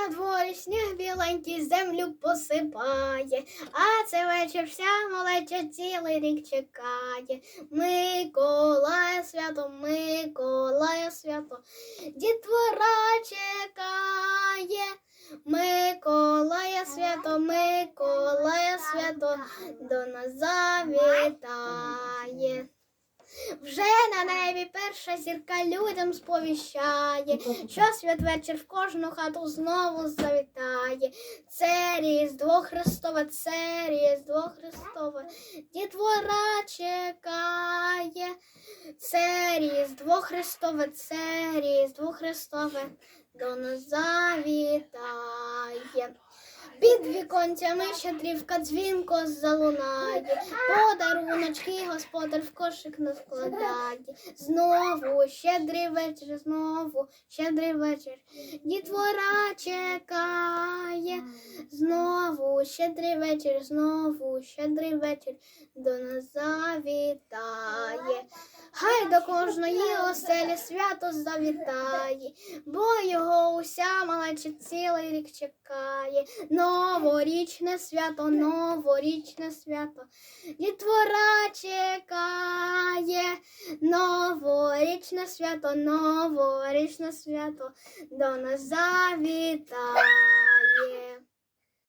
на дворі сніг біленький землю посипає, а це вечір вся малеча цілий рік чекає. Миколая свято, Миколая свято, дітвора чекає. Миколая свято, Миколая свято, до нас завітає. Вже на небі перша зірка людям сповіщає, що святвечір в кожну хату знову завітає. Це Різдво Христове, це Різдво Христове, дітвора чекає. Це Різдво Христове, це Різдво Христове, до нас завітає. Під віконцями щедрівка дзвінко залунає, подаруночки господар в кошик не складає. Знову щедрий вечір, знову щедрий вечір. Дітвора чекає, знову щедрий вечір, знову щедрий вечір до нас завітає. Хай до кожної оселі свято завітає, бо його уся малеча цілий рік чекає. Новорічне свято, новорічне свято, дітвора чекає, новорічне свято, новорічне свято до нас завітає.